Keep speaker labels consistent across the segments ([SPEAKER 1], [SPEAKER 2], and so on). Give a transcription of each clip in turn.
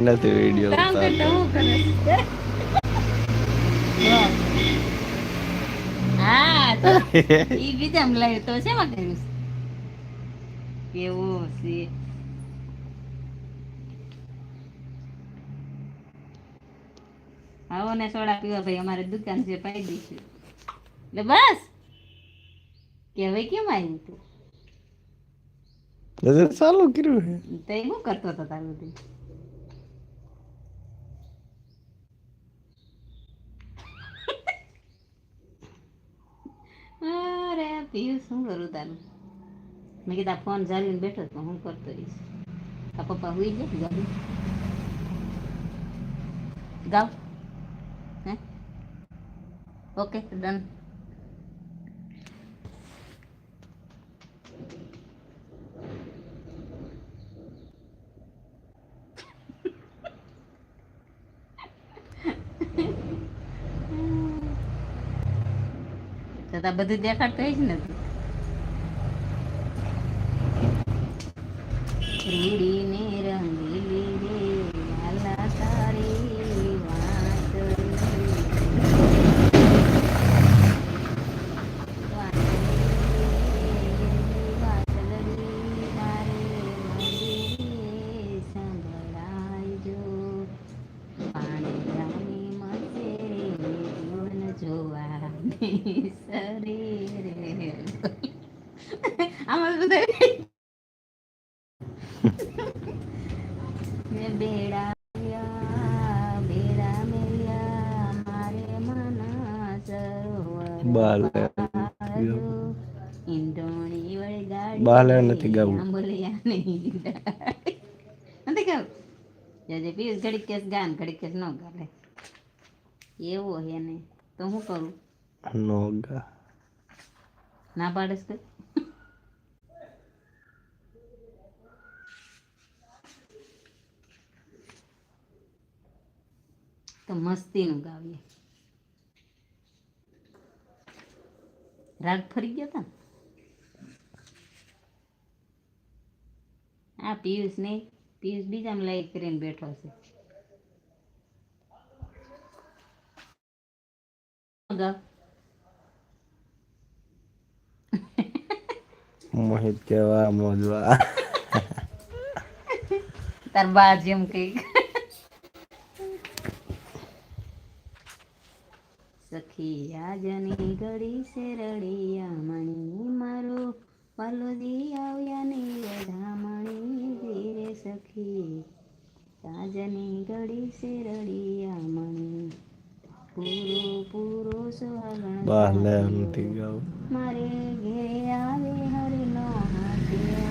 [SPEAKER 1] નથી વીડિયો
[SPEAKER 2] કામ કરતા હું કરે છે? હા તો ઈ બીજામાં લાવ્યું તો શેમાં કર્યું કેવું છે? આવો ને સોડા પીવા ભાઈ અમારે દુકાન છે પાઈ દઈશું. એટલે બસ. કે હવે કેમ આવ્યું તું?
[SPEAKER 1] ચાલુ કર્યું
[SPEAKER 2] તે શું કરતો હતો તારું પિયુષ શું કરું તારું મેં કીધા ફોન જાળવીને બેઠો તો હું કરતો રહીશ. આ પપ્પા હુઈ જાય ગાડી ગાવ હે? Okay, done. તો બધું દેખાડતો જ નથી રૂડીને રંગીલી જોવાની શરીરે. આમાં બધા બેડા
[SPEAKER 1] બાલે. બાલે નથી ગાવું.
[SPEAKER 2] નથી ગાવું જજે પીસ ઘડીક કેસ ગાન ઘડીક કેસ ન ગાલે એવો હે ને તો હું કરું
[SPEAKER 1] નો ગા
[SPEAKER 2] ના પાડેસ તો મસ્તીનું ગાવીએ. રાગ ફરી ગયો તા? ને? આ પિયુષ ને પિયુષ બીજામાં લાઈક કરીને બેઠો છે. ગાવ
[SPEAKER 1] મોહિત કેવા મોજવા.
[SPEAKER 2] તાર બા જેમ કંઈક. સખી આજની ઘડી સે રડિયા મણી મારો પલોદી આવ્યા ને વધામણી ધીરે સખી. આજની ઘડી સે રડિયા મણી પૂરો પૂરો સુહાગણ મારે ઘેરે આવે હરનો હાથીઓ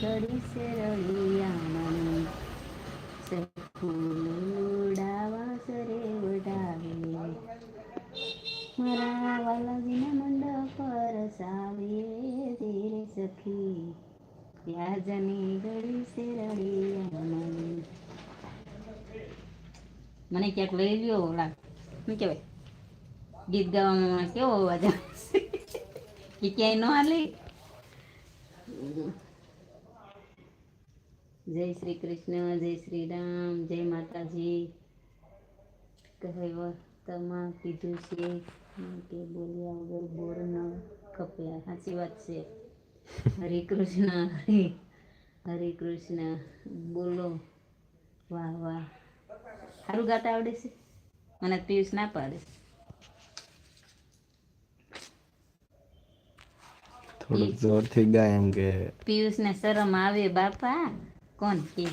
[SPEAKER 2] ઘડી છે રળિયામણી સરે ઉડાવે મારા વાલાજીના મંડપ પર સાવે ધીરે સખી ઘડી છે રળિયામણી મને ક્યાંક લઈ લ્યો ઓલા, શું કહેવાય? ગીત ગાવામાં કેવો અવાજ આવે છે? એ ક્યાંય ન હાલે જય શ્રી કૃષ્ણ જય શ્રી રામ જય માતાજી કહેવા તમા કીધું છે કે બોલ્યા વગર બોર ન ખપ્યા સાચી વાત છે હરે કૃષ્ણ હરે હરે કૃષ્ણ બોલો વાહ વાહ સારું ગાતા આવડે છે મને પિયુષ ના પાડે
[SPEAKER 1] થોડુંક જોરથી ગાય એમ કે
[SPEAKER 2] પિયુષ ને શરમ આવે બાપા કોણ કે?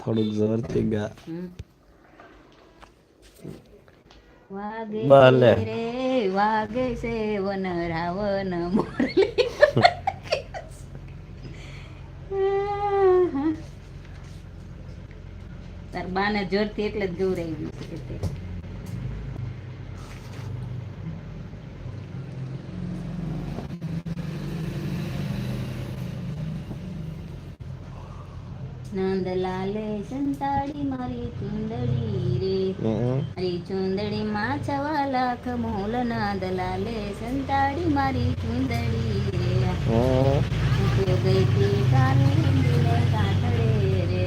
[SPEAKER 1] થોડુંક જોરથી ગા.
[SPEAKER 2] વાગે. રે વાગે છે વન રાવણ મોરલી. તાર બાને જોરથી એટલે જ ગૌરાઈ ગયું છે નંદલાલે સંતાડી મારી ચુંદડી રે. મારી ચુંદડી માં છવા લાખ મોલ નંદલાલે સંતાડી મારી ચુંદડી રે. ગઈ થી કાને કાંતડે રે.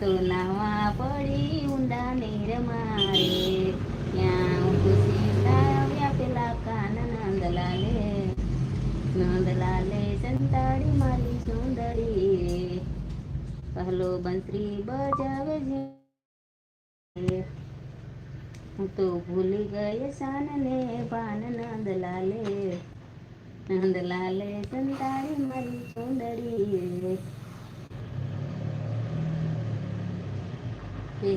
[SPEAKER 2] તો નાવા પડી ઊંડા નીર મારે. ત્યાં ખુશી સંતાડી મારી સુંદરી. પહેલો બંસરી બજાવે છે હું તો ભૂલી ગઈ શાન ને ભાન નંદલાલે. નંદલાલે સંતાડી મારી સુંદરી. કે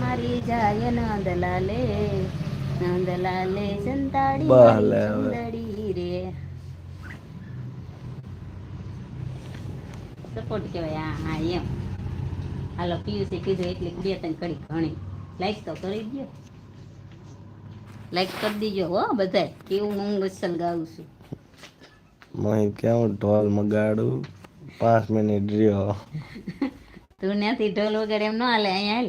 [SPEAKER 2] મારી જાય નંદલાલે. નંદલાલે સંતાડી
[SPEAKER 1] બહાલે હવે.
[SPEAKER 2] સુંદરી રે. સપોર્ટ કહેવાય હા હા એમ. હાલો પિયુષે કીધું એટલે બે ત્રણ કડી ઘણી. લાઈક તો કરી દો લાઈક કરી દીજો હો બધાય. કેવું હું ગસલ ગાઉં છું.
[SPEAKER 1] મહી કેવું ઢોલ મગાડું? પાંચ મિનિટ રહ્યો.
[SPEAKER 2] તું ત્યાંથી ઢોલ વગર એમ ન હાલે અહીંયા હાલ.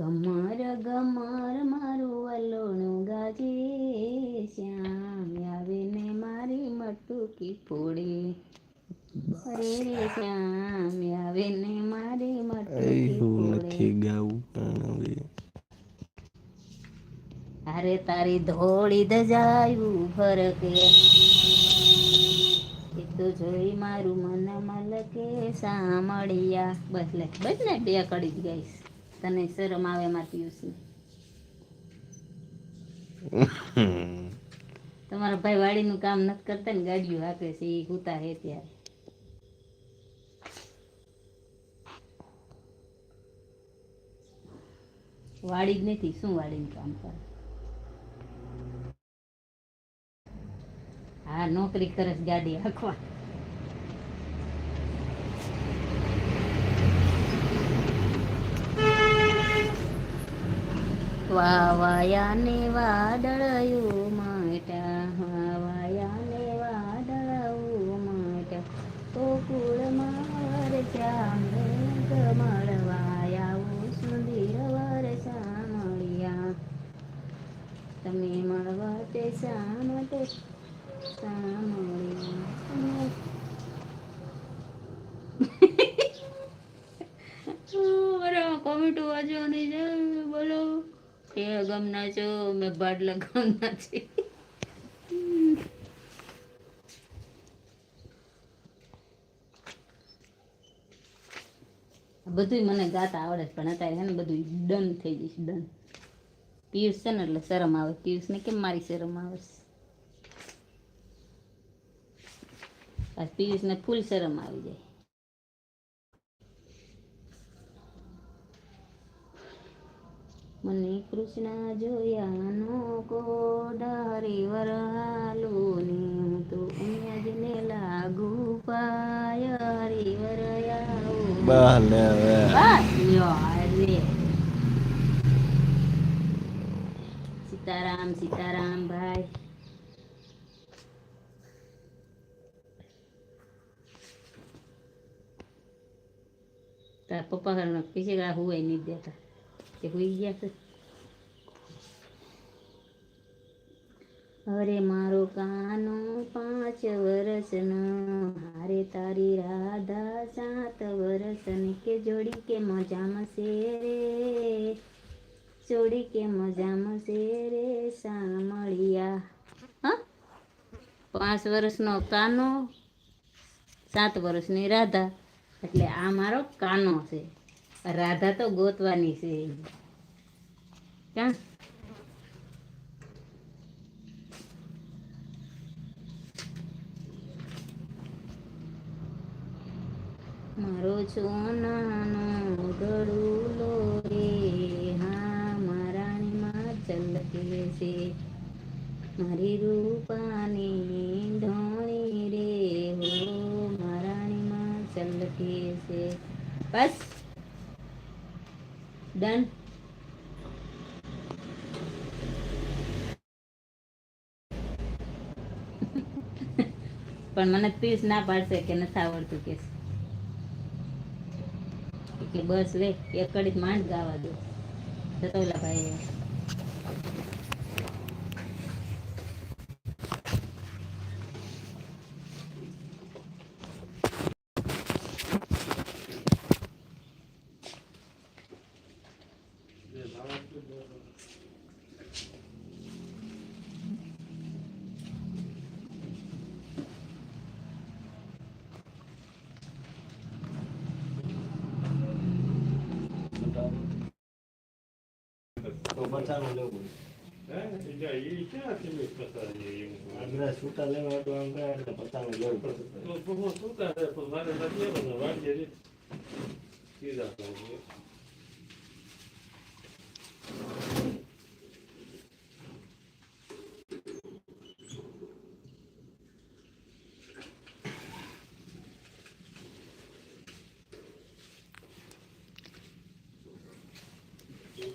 [SPEAKER 2] ગમર ગમર મારું વલોણું ગાજે શ્યામ આવે ને મારી મટુકી ફોડે અરે રે શ્યામ આવે ને મારી મટુકી ફોડે
[SPEAKER 1] ગાવું પણ હવે
[SPEAKER 2] અરે તારી ધોળી દજાયું ફરકે એ તો જોઈ મારું મન મલકે સાંભળ્યા બસ લે બસ ને બે કડી જ ગઈશ તને શરમ આવે મારા પિયુષને તમારા ભાઈ વાડીનું કામ નથી કરતા ને, ગાડીઓ હાકે છે એ હુતા હે ત્યારે. વાડી જ નથી, શું વાડીનું કામ કરે? હા, નોકરી કરે ગાડી હાંકવા. વાવાયાને વાદળયું માટા વાવાયાને વાદળયું માટા. તો કુળમાં વરસ્યા કમળવાયા સુંદર વરસા મળ્યા તમે મળવા તે શા માટે શા મળ્યા બરાબર કોમેન્ટો વાંચવાની છે બોલો એ ગમના છો મેં ભાડ ગમના છે. બધું મને ગાતા આવડે પણ અત્યારે છે ને બધું ડન થઈ જઈશ ડન. પિયુષ છે ને એટલે શરમ આવે. પિયુષને કેમ મારી શરમ આવે છે? પિયુષને ફૂલ શરમ આવી જાય. મને કૃષ્ણ જોયાનો કોડારી વરહાલું ને હું તો અહીંયા જ ને લાગુ પાય હરી વરયાવું
[SPEAKER 1] બહાને હવે
[SPEAKER 2] બસ લ્યો અરે સીતારામ સીતારામ ભાઈ તાર પપ્પા ઘરના પીછે આ હુવાય નહીં દેતા તે હુઈ ગયા છે. અરે મારો કાનો પાંચ વર્ષનો હારે તારી રાધા સાત વર્ષની કે જોડી કે મજામાં છે રે જોડી કે મજામાં છે રે સાંભળ્યા. હા? પાંચ વર્ષનો કાનો, સાત વર્ષની રાધા. એટલે આ મારો કાનો છે. રાધા તો ગોતવાની છે. ક્યાં? મારો સોનાનો ગળુલો રે. હા, મારાણીમાં ચલકે છે મારી રૂપાની ધોણી રે. હો, મારાણીમાં ચલકે છે બસ. ડન પણ મને પીસ ના પાડશે કે નથી આવડતું કે બસ લે એક કડીક માંડ ગાવા દો. જતો ભાઈ
[SPEAKER 1] તો પચાસનું લેવું છૂટા લેવા હોય તો આમ કહે એટલે પચાસનું લેવું પડે
[SPEAKER 2] એ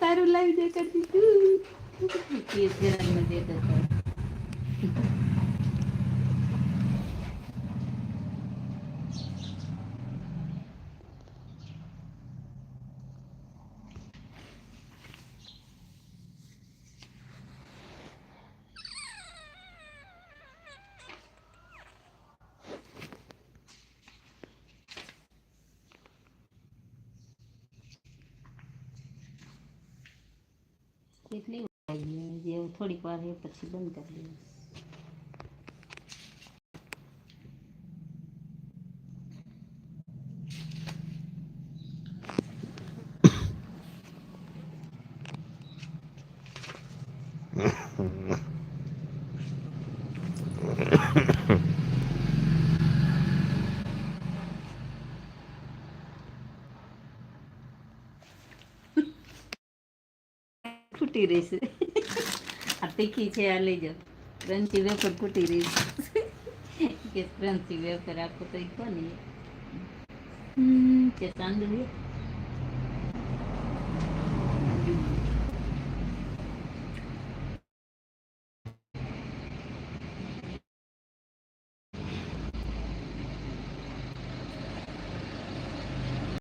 [SPEAKER 2] તારું લાવી દે કરી દીધું કે જરાકમાં દે કેટલી વાર જે થોડીક વાર એ પછી બંધ કરી દઈશ. ફૂટી રહેશે આ તીખી છે, આ લઈ જાઓ ક્રન્ચી વેફર ફૂટી રહીશ કે ક્રન્ચી વેફર આખો તો કોની કે ચાંદલી